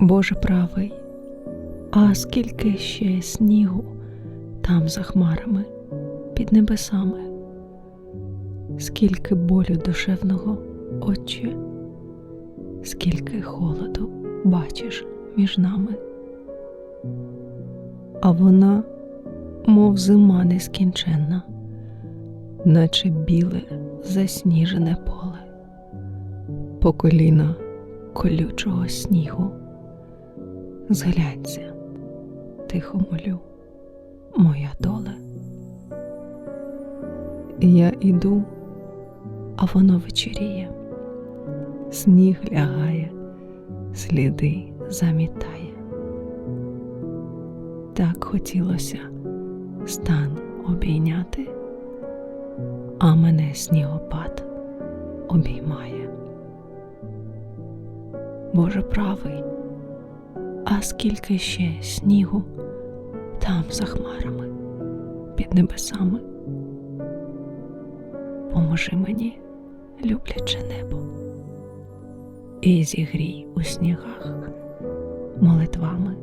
Боже правий, а скільки ще снігу там за хмарами, під небесами, скільки болю душевного, Отче, скільки холоду бачиш між нами. А вона, мов зима нескінченна, наче біле засніжене поле, по коліна колючого снігу. Зглянься, тихо молю, моя доле. Я іду, а воно вечеріє, сніг лягає, сліди замітає. Так хотілося стан обійняти, а мене снігопад обіймає. Боже правий, а скільки ще снігу там за хмарами, під небесами. Поможи мені, любляче небо, і зігрій у снігах молитвами